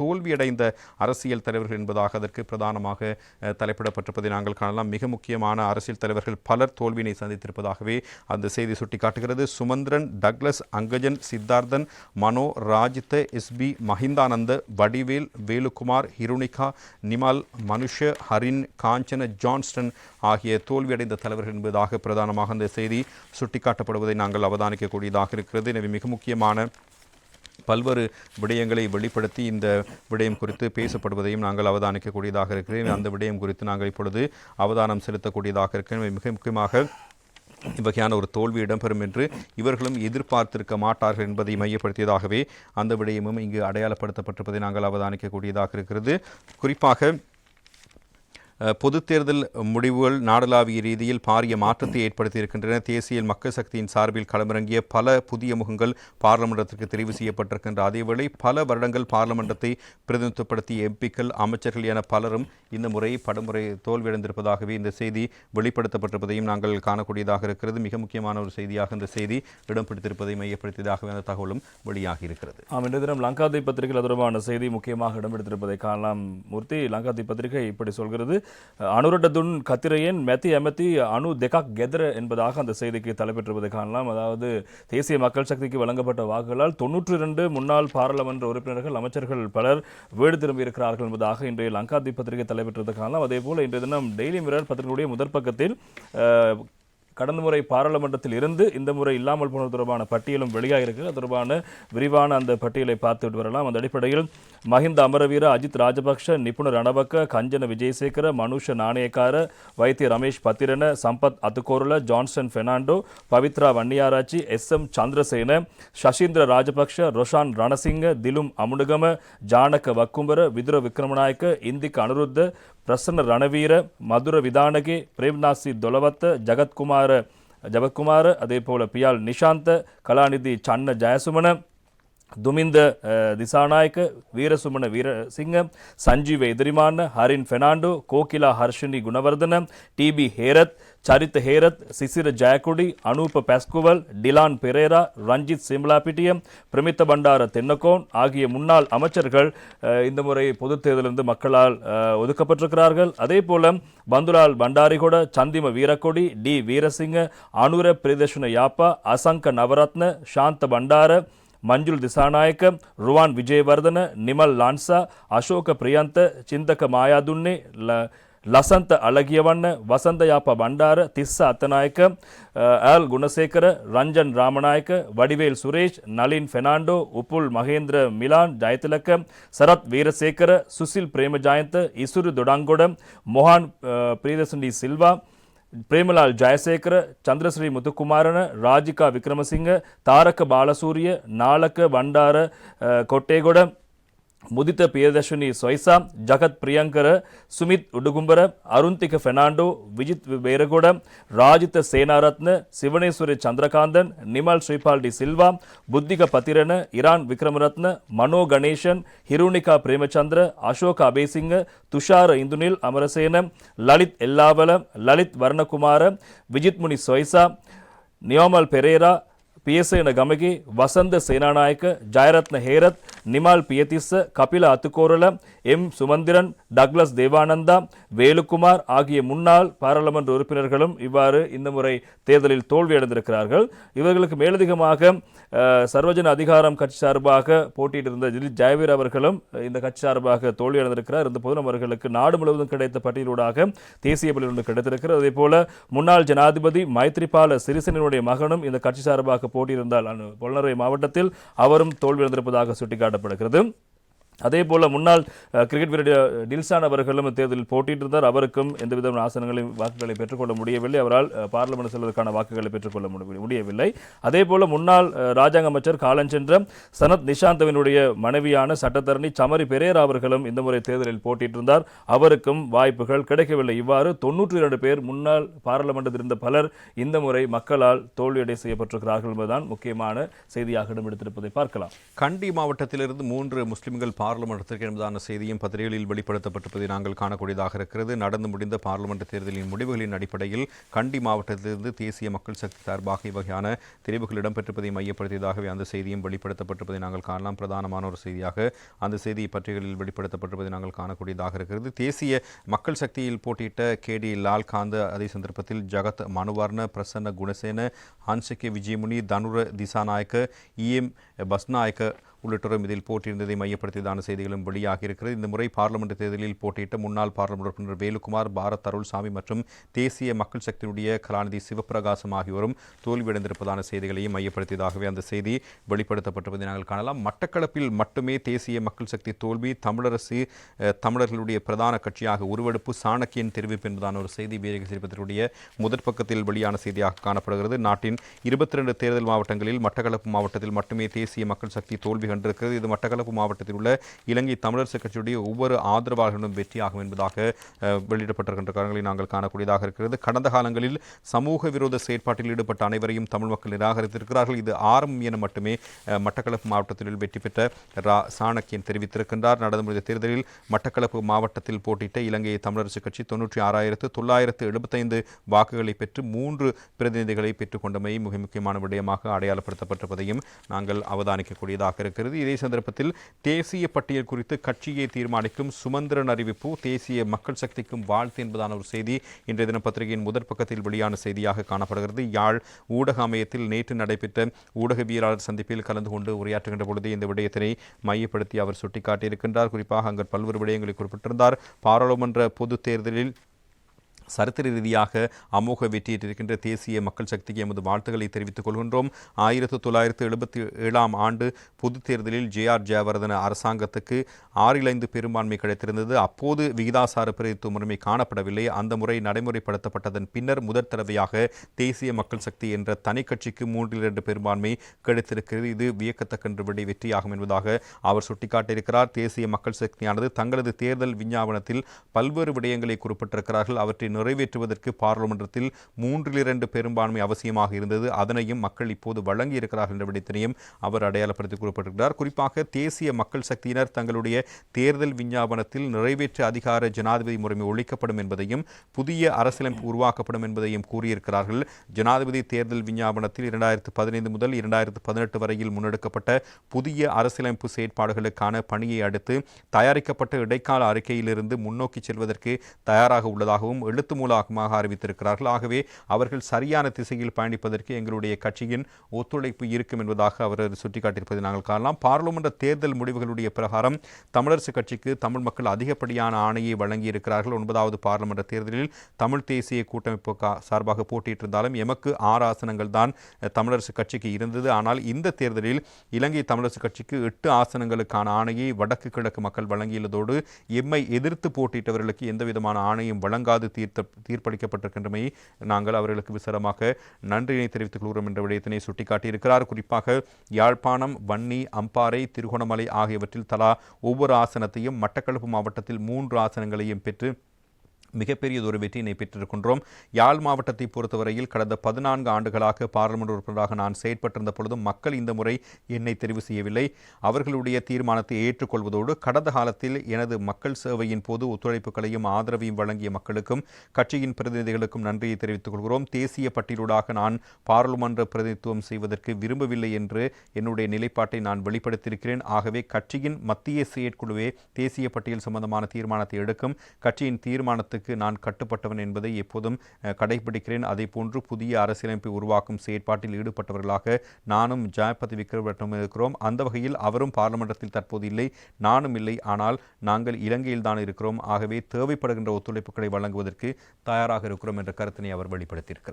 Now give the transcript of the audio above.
தோல்வியடைந்த அரசியல் தலைவர்கள் என்பதாக அதற்கு பிரதானமாக தலைப்பிடப்பட்டிருப்பதை நாங்கள் காணலாம். மிக முக்கியமான அரசியல் தலைவர்கள் பலர் தோல்வியினை சந்தித்திருப்பதாகவே அந்த செய்தி சுட்டிக்காட்டுகிறது. Sumanthiran Douglas Angajan Siddharthan Mano Rajitha S B Mahindananda Vadivel Velukumar Hirunika Nimal Manusha Harin Kanchana Johnston ஆகிய தோல்வியடைந்த தலைவர்கள் என்பதாக பிரதானமாக அந்த செய்தி சுட்டிக்காட்டப்படுவதை நாங்கள் அவதானிக்கக்கூடியதாக இருக்கிறது. எனவே மிக முக்கியமான பல்வேறு விடயங்களை வெளிப்படுத்தி இந்த விடயம் குறித்து பேசப்படுவதையும் நாங்கள் அவதானிக்கக்கூடியதாக இருக்கிறேன். அந்த விடயம் குறித்து நாங்கள் இப்பொழுது அவதானம் செலுத்தக்கூடியதாக இருக்கிறேன். மிக முக்கியமாக இவ்வகையான ஒரு தோல்வி இடம்பெறும் என்று இவர்களும் எதிர்பார்த்திருக்க மாட்டார்கள் என்பதை மையப்படுத்தியதாகவே அந்த விடயமும் இங்கு அடையாளப்படுத்தப்பட்டிருப்பதை நாங்கள் அவதானிக்கக்கூடியதாக இருக்கிறது. குறிப்பாக அஹ், பொதுத் தேர்தல் முடிவுகள் நாடளாவிய ரீதியில் பாரிய மாற்றத்தை ஏற்படுத்தியிருக்கின்றன. தேசிய மக்கள் சக்தியின் சார்பில் களமிறங்கிய பல புதிய முகங்கள் பாராளுமன்றத்திற்கு தெரிவு செய்யப்பட்டிருக்கின்ற அதேவேளை பல வருடங்கள் பாராளுமன்றத்தை பிரதிநிதித்துவப்படுத்திய எம்பிக்கள் அமைச்சர்கள் என பலரும் இந்த முறை படுமுறை தோல்வியடைந்திருப்பதாகவே இந்த செய்தி வெளிப்படுத்தப்பட்டிருப்பதையும் நாங்கள் காணக்கூடியதாக இருக்கிறது. மிக முக்கியமான ஒரு செய்தியாக இந்த செய்தி இடம் பிடித்திருப்பதை மையப்படுத்தியதாகவே அந்த தகவலும் வெளியாகி இருக்கிறது ஆம் இன்றைய தினம் லங்காதி பத்திரிகை தொடர்பான செய்தி முக்கியமாக இடம்பெடுத்திருப்பதை காணலாம். மூர்த்தி லங்காதி பத்திரிகை இப்படி சொல்கிறது. அனுரட்டதுன் கத்திரையன் மெத்தி எமத்தி அணு தெகாக் கெதர என்பதாக அந்த செய்திக்கு தலைப்பெற்றிருப்பதை காணலாம். அதாவது தேசிய மக்கள் சக்திக்கு வழங்கப்பட்ட வாக்குகளால் தொன்னூற்றி இரண்டு முன்னாள் பாராளுமன்ற உறுப்பினர்கள் அமைச்சர்கள் பலர் வீடு திரும்பியிருக்கிறார்கள் என்பதாக இன்றைய லங்காதி பத்திரிகை தலைப்பெற்றதை காணலாம். அதே போல் இன்றைய தினம் டெய்லி மிரர் பத்திரிகையுடைய முதற் பக்கத்தில் கடந்த முறை பாராளுமன்றத்தில் இருந்து இந்த முறை இல்லாமல் போனது தொடர்பான பட்டியலும் வெளியாக இருக்கு அது தொடர்பான விரிவான அந்த பட்டியலை பார்த்துவிட்டு வரலாம். அந்த அடிப்படையில் மஹிந்த அமரவீர அஜித் ராஜபக்ஷ நிபுணர் ரணபக்க Kanchana Vijayasekara Manusha Nanayakkara Vaidya Ramesh Pathirana Sampath Athukorala Johnson Fernando Pavithra Wanniarachchi S M Chandrasena Sasheendra Rajapaksa Roshan Ranasinghe Dilum Amunugama Janaka Wakkumbura Vidura Wickramanayaka Indika Anuruddha Prasanna Ranaweera Madura Withanage Premnath Dolawatte Jagathkumar ஜபக்குமார் அதே போல் பியால் நிஷாந்த கலாநிதி Channa Jayasumana Duminda Dissanayake Weerasumana Weerasinghe Sanjeeva Edirimanna Harin Fernando Kokila Harshini Gunawardena D B Herath Charith Herath Sisira Jayakody Anupa Pasqual Dilan Perera Ranjith Siyambalapitiya Pramitha Bandara Tennakoon ஆகிய முன்னாள் அமைச்சர்கள் இந்த முறை பொதுத் தேர்தலிருந்து மக்களால் ஒதுக்கப்பட்டிருக்கிறார்கள். அதே போல பந்துலால் பண்டாரிகொட சந்திம வீரக்கொடி டி வீரசிங்க அனுர பிரதர்ஷன யாப்பா அசங்க நவரத்ன சாந்த பண்டார ಮಂಜುಲ್ ದಿಸಾನಾಯಕ ರುವಾನ್ ವಿಜಯವರ್ಧನ ನಿಮಲ್ ಲಾನ್ಸಾ ಅಶೋಕ ಪ್ರಿಯಂತ ಚಿಂತಕ ಮಾಯಾದುನ್ನೆ ಲ ಲಸಂತ ಅಳಗಿಯವಣ್ಣ ವಸಂತಯಾಪ ಭಂಡಾರ ತಿಸ್ಸ ಅತ್ತನಾಯಕ ಆಲ್ ಗುಣಶೇಖರ ರಂಜನ್ ರಾಮನಾಯಕ ವಡಿವೇಲ್ ಸುರೇಶ್ ನಳಿನ್ ಫೆರ್ನಾಂಡೋ ಉಪುಲ್ ಮಹೇಂದ್ರ ಮಿಲಾನ್ ಜಯತಿಲಕ ಸರತ್ ವೀರಶೇಖರ ಸುಶೀಲ್ ಪ್ರೇಮ ಜಯಂತ ಇಸುರು ದೊಡಂಗೊಡ ಮೊಹಾನ್ ಪ್ರಿಯದರ್ಶನಿ ಸಿಲ್ವಾ பிரேமலால் ஜெயசேகர சந்திரஸ்ரீ முத்துக்குமாரன ராஜிகா விக்ரமசிங்க தாரக பாலசூரிய நாளக்க வண்டார கொட்டேகுடம் ಮುದಿತ ಪ್ರಿಯದರ್ಶಿನಿ ಸೊಯ್ಸಾ ಜಗತ್ ಪ್ರಿಯಾಂಕರ ಸುಮಿತ್ ಉಡುಗುಂಬರ ಅರುಂತಿಕ ಫೆರ್ನಾಂಡೋ ವಿಜಿತ್ ಬೇರಗೌಡ ರಾಜಿತ ಸೇನಾರತ್ನ ಶಿವನೇಶ್ವರಿ ಚಂದ್ರಕಾಂತನ್ ನಿಮಲ್ ಶ್ರೀಪಾಲ್ ಡಿ ಸಿಲ್ವಾ ಬುದ್ಧಿಕ ಪತಿರನ ಇರಾನ್ ವಿಕ್ರಮರತ್ನ ಮನೋ ಗಣೇಶನ್ ಹಿರುಣಿಕಾ ಪ್ರೇಮಚಂದ್ರ ಅಶೋಕ ಅಭೇಸಿಂಗ ತುಷಾರ ಇಂದುನಿಲ್ ಅಮರಸೇನ ಲಲಿತ್ ಎಲ್ಲಾವಲ ಲಲಿತ್ ವರ್ಣಕುಮಾರ ವಿಜಿತ್ ಮುನಿ ಸೊಯ್ಸಾ ನಿಯೋಮಲ್ ಪೆರೇರಾ ಪಿಎಸ್ಐನ ಗಮಗಿ ವಸಂತ ಸೇನಾನಾಯಕ ಜಯರತ್ನ ಹೇರತ್ නිමල් පියතිස්ස கபில அத்துக்கோரல எம் சுமந்திரன் டக்ளஸ் தேவானந்தா வேலுக்குமார் ஆகிய முன்னாள் பாராளுமன்ற உறுப்பினர்களும் இவ்வாறு இந்த முறை தேர்தலில் தோல்வியடைந்திருக்கிறார்கள் இவர்களுக்கு மேலதிகமாக அஹ், சர்வஜன அதிகாரம் கட்சி சார்பாக போட்டியிட்டிருந்த திலீப் ஜெயவீர் அவர்களும் இந்த கட்சி சார்பாக தோல்வியடைந்திருக்கிறார். இந்த போதும் அவர்களுக்கு நாடு முழுவதும் கிடைத்த பட்டியலூடாக தேசிய பட்டியல் ஒன்று கிடைத்திருக்கிறது. அதே போல முன்னாள் ஜனாதிபதி மைத்ரிபால சிறிசேனனுடைய மகனும் இந்த கட்சி சார்பாக போட்டியிருந்தால் அனு- மாவட்டத்தில் அவரும் தோல்வியடைந்திருப்பதாக சுட்டிக்காட்டப்படுகிறது. அதே போல முன்னாள் கிரிக்கெட் வீரர் டில்சான் அவர்களும் தேர்தலில் போட்டியிட்டிருந்தார். அவருக்கும் எந்தவித ஆசனங்களையும் வாக்குகளை பெற்றுக்கொள்ள முடியவில்லை. அவரால் பார்லமெண்ட் பார்லிமெண்ட் செல்வதற்கான வாக்குகளை பெற்றுக்கொள்ள முடி- முடியவில்லை. அதே போல முன்னாள் ராஜாங்க அமைச்சர் காலஞ்சென்ற சனத் நிஷாந்தவினுடைய மனைவியான சட்டத்தரணி சமரி பெரேரா அவர்களும் இந்த முறை தேர்தலில் போட்டியிட்டிருந்தார். அவருக்கும் வாய்ப்புகள் கிடைக்கவில்லை. இவ்வாறு தொன்னூற்றி இரண்டு பேர் முன்னாள் பாராளுமன்றத்தில் இருந்த பலர் இந்த முறை மக்களால் தோல்வியடை செய்யப்பட்டிருக்கிறார்கள் என்பதுதான் முக்கியமான செய்தியாக இடம்பெடுத்திருப்பதை பார்க்கலாம். கண்டி மாவட்டத்திலிருந்து மூன்று முஸ்லிம்கள் பார்லிமெண்டத்திற்கு என்பதான செய்தியும் பத்திரிகைகளில் வெளிப்படுத்தப்பட்டிருப்பதை நாங்கள் காணக்கூடியதாக இருக்கிறது. நடந்து முடிந்த பார்லிமெண்ட் தேர்தலின் முடிவுகளின் அடிப்படையில் கண்டி மாவட்டத்திலிருந்து தேசிய மக்கள் சக்தி சார்பாக இவ்வகையான தெரிவுகள் இடம்பெற்றிருப்பதை மையப்படுத்தியதாகவே அந்த செய்தியும் வெளிப்படுத்தப்பட்டிருப்பதை நாங்கள் காணலாம். பிரதானமான ஒரு செய்தியாக அந்த செய்தி பத்திரிகைகளில் வெளிப்படுத்தப்பட்டிருப்பதை நாங்கள் காணக்கூடியதாக இருக்கிறது. தேசிய மக்கள் சக்தியில் போட்டியிட்ட கே டி லால்காந்த் அதே சந்தர்ப்பத்தில் ஜகத் மனுவர்ண பிரசன்ன குணசேன ஹன்சிகே விஜயமுனி தனுர திசாநாயக்க இஎம் பஸ்நாயக்க உள்ளிட்டோரும் இதில் போட்டியிருந்ததை மையப்படுத்தியதான செய்திகளும் வெளியாகியிருக்கிறது இந்த முறை பார்லிமெண்ட் தேர்தலில் போட்டியிட்ட முன்னாள் பார்லிமெண்ட் உறுப்பினர் வேலுக்குமார் பாரத் அருள்சாமி மற்றும் தேசிய மக்கள் சக்தியினுடைய கலாநிதி சிவபிரகாசம் ஆகியோரும் தோல்வியடைந்திருப்பதான செய்திகளையும் மையப்படுத்தியதாகவே அந்த செய்தி வெளிப்படுத்தப்பட்டிருப்பதை நாங்கள் காணலாம். மட்டக்களப்பில் மட்டுமே தேசிய மக்கள் சக்தி தோல்வி தமிழரசு தமிழர்களுடைய பிரதான கட்சியாக உருவெடுப்பு சாணக்கியன் தெரிவிப்பு என்பதான ஒரு செய்தி வீரக சிறுபத்தினுடைய முதற் பக்கத்தில் வெளியான செய்தியாக காணப்படுகிறது. நாட்டின் இருபத்தி ரெண்டு தேர்தல் மாவட்டங்களில் மட்டக்களப்பு மாவட்டத்தில் மட்டுமே தேசிய மக்கள் சக்தி தோல்வி கண்டிருக்கிறது. இது மட்டக்களப்பு மாவட்டத்தில் உள்ள இலங்கை தமிழரசு கட்சியுடைய ஒவ்வொரு ஆதரவாளர்களும் வெற்றியாகும் என்பதாக வெளியிடப்பட்டிருக்கின்ற காரணங்களை நாங்கள் காணக்கூடியதாக இருக்கிறது. கடந்த காலங்களில் சமூக விரோத செயற்பாட்டில் ஈடுபட்ட அனைவரையும் தமிழ் மக்கள் நிராகரித்திருக்கிறார்கள். இது ஆரம்பம் என மட்டுமே மட்டக்களப்பு மாவட்டத்தில் வெற்றி பெற்ற ரா சாணக்கியன் தெரிவித்திருக்கின்றார். நடந்து முடிந்த தேர்தலில் மட்டக்களப்பு மாவட்டத்தில் போட்டியிட்ட இலங்கை தமிழரசு கட்சி தொன்னூற்றி ஆறாயிரத்து தொள்ளாயிரத்து எழுபத்தைந்து வாக்குகளை பெற்று மூன்று பிரதிநிதிகளை பெற்றுக்கொண்டமை மிக முக்கியமான விடயமாக அடையாளப்படுத்தப்பட்டிருப்பதையும் நாங்கள் அவதானிக்கக்கூடியதாக இருக்கிறது. இதே சந்தர்ப்பத்தில் தேசிய பட்டியல் குறித்து கட்சியை தீர்மானிக்கும் சுமந்திரன் அறிவிப்பு தேசிய மக்கள் சக்திக்கும் வாழ்த்து என்பதான ஒரு செய்தி இன்றைய தின பத்திரிகையின் முதற் பக்கத்தில் வெளியான செய்தியாக காணப்படுகிறது. யாழ் ஊடக அமையத்தில் நேற்று நடைபெற்ற ஊடகவியலாளர் சந்திப்பில் கலந்து கொண்டு உரையாற்றுகின்ற பொழுது இந்த விடயத்தினை மையப்படுத்தி அவர் சுட்டிக்காட்டியிருக்கின்றார். குறிப்பாக அங்கு பல்வேறு விடயங்களை குறிப்பிட்டிருந்தார். பாராளுமன்ற பொதுத் தேர்தலில் சரித்திர ரீதியாக அமோக வெற்றியிட்டிருக்கின்ற தேசிய மக்கள் சக்திக்கு எமது வாழ்த்துக்களை தெரிவித்துக் கொள்கின்றோம். ஆயிரத்து தொள்ளாயிரத்து எழுபத்தி ஏழாம் ஆண்டு பொதுத் தேர்தலில் ஜே ஆர் ஜெயவர்தன அரசாங்கத்துக்கு ஆறில் ஐந்து பெரும்பான்மை கிடைத்திருந்தது. அப்போது விகிதாசார பிரதித்துவ முறைமை காணப்படவில்லை. அந்த முறை நடைமுறைப்படுத்தப்பட்டதன் பின்னர் முதற் தடவையாக தேசிய மக்கள் சக்தி என்ற தனி கட்சிக்கு மூன்றில் இரண்டு பெரும்பான்மை கிடைத்திருக்கிறது. இது வியக்கத்தக்கன்றபடி வெற்றியாகும் என்பதாக அவர் சுட்டிக்காட்டியிருக்கிறார். தேசிய மக்கள் சக்தியானது தங்களது தேர்தல் விஞ்ஞாபனத்தில் பல்வேறு விடயங்களை குறிப்பிட்டிருக்கிறார்கள். அவற்றின் நிறைவேற்றுவதற்கு பாராளுமன்றத்தில் மூன்றில் இரண்டு பெரும்பான்மை அவசியமாக இருந்தது. அதனையும் மக்கள் இப்போது வழங்கி இருக்கிறார்கள் என்ற விடயத்தினையும் அவர் அடையாளப்படுத்தி கூறப்பட்டிருக்கிறார். குறிப்பாக தேசிய மக்கள் சக்தியினர் தங்களுடைய தேர்தல் விஞ்ஞாபனத்தில் நிறைவேற்று அதிகார ஜனாதிபதி முறைமை ஒழிக்கப்படும் என்பதையும் புதிய அரசியலமைப்பு உருவாக்கப்படும் என்பதையும் கூறியிருக்கிறார்கள். ஜனாதிபதி தேர்தல் விஞ்ஞாபனத்தில் இரண்டாயிரத்து பதினைந்து முதல் இரண்டாயிரத்து பதினெட்டு வரையில் முன்னெடுக்கப்பட்ட புதிய அரசியலமைப்பு செயற்பாடுகளுக்கான பணியை அடுத்து தயாரிக்கப்பட்ட இடைக்கால அறிக்கையிலிருந்து முன்னோக்கி செல்வதற்கு தயாராக உள்ளதாகவும் எழுத்து மூலமாக அறிவித்திருக்கிறார்கள். ஆகவே அவர்கள் சரியான திசையில் பயணிப்பதற்கு எங்களுடைய கட்சியின் ஒத்துழைப்பு இருக்கும் என்பதாக அவர் சுட்டிக்காட்டியிருப்பதை நாங்கள் காணலாம். பாராளுமன்ற தேர்தல் முடிவுகளுடைய பிரகாரம் தமிழரசு கட்சிக்கு தமிழ் மக்கள் அதிகப்படியான ஆணையை வழங்கியிருக்கிறார்கள். ஒன்பதாவது பாராளுமன்ற தேர்தலில் தமிழ் தேசிய கூட்டமைப்பு சார்பாக போட்டியிட்டிருந்தாலும் எமக்கு ஆறு ஆசனங்கள் தான் தமிழரசுக் தமிழரசு கட்சிக்கு இருந்தது. ஆனால் இந்த தேர்தலில் இலங்கை தமிழரசு கட்சிக்கு எட்டு ஆசனங்களுக்கான ஆணையை வடக்கு கிழக்கு மக்கள் வழங்கியுள்ளதோடு எம்மை எதிர்த்து போட்டியிட்டவர்களுக்கு எந்தவிதமான ஆணையும் வழங்காது தீர்த்த தீர்ப்பளிக்கப்பட்டிருக்கின்றமை நாங்கள் அவர்களுக்கு விசரமாக நன்றியினை தெரிவித்துக் கொள்கிறோம் என்ற விடயத்தினை சுட்டிக்காட்டியிருக்கிறார். குறிப்பாக யாழ்ப்பாணம் வன்னி அம்பாறை திருகோணமலை ஆகியவற்றில் தலா ஒவ்வொரு ஆசனத்தையும் மட்டக்களப்பு மாவட்டத்தில் மூன்று ஆசனங்களையும் பெற்று மிகப்பெரியதொரு வெற்றியினை பெற்றிருக்கின்றோம். யாழ் மாவட்டத்தை பொறுத்தவரையில் கடந்த பதினான்கு ஆண்டுகளாக பாராளுமன்ற உறுப்பினராக நான் செயற்பட்டிருந்த பொழுதும் மக்கள் இந்த முறை என்னை தெரிவு செய்யவில்லை. அவர்களுடைய தீர்மானத்தை ஏற்றுக்கொள்வதோடு கடந்த காலத்தில் எனது மக்கள் சேவையின் போது ஒத்துழைப்புகளையும் ஆதரவையும் வழங்கிய மக்களுக்கும் கட்சியின் பிரதிநிதிகளுக்கும் நன்றியை தெரிவித்துக் கொள்கிறோம். தேசிய பட்டியலூடாக நான் பாராளுமன்ற பிரதிநிதித்துவம் செய்வதற்கு விரும்பவில்லை என்று என்னுடைய நிலைப்பாட்டை நான் வெளிப்படுத்தியிருக்கிறேன். ஆகவே கட்சியின் மத்திய செயற்குழுவே தேசிய பட்டியல் சம்பந்தமான தீர்மானத்தை எடுக்கும் கட்சியின் தீர்மானத்துக்கு நான் கட்டுப்பட்டவன் என்பதை எப்போதும் கடைபிடிக்கிறேன். அதே போன்று புதிய அரசியலமைப்பை உருவாக்கும் செயற்பாட்டில் ஈடுபட்டவர்களாக நானும் ஜாயபதி விக்ரமட்டும் இருக்கிறோம். அந்த வகையில் அவரும் பார்லிமெண்டத்தில் தற்போது இல்லை நானும் இல்லை. ஆனால் நாங்கள் இலங்கையில் தான் இருக்கிறோம். ஆகவே தேவைப்படுகின்ற ஒத்துழைப்புகளை வழங்குவதற்கு தயாராக இருக்கிறோம் என்ற கருத்தினை அவர் வெளிப்படுத்தியிருக்கிறார்.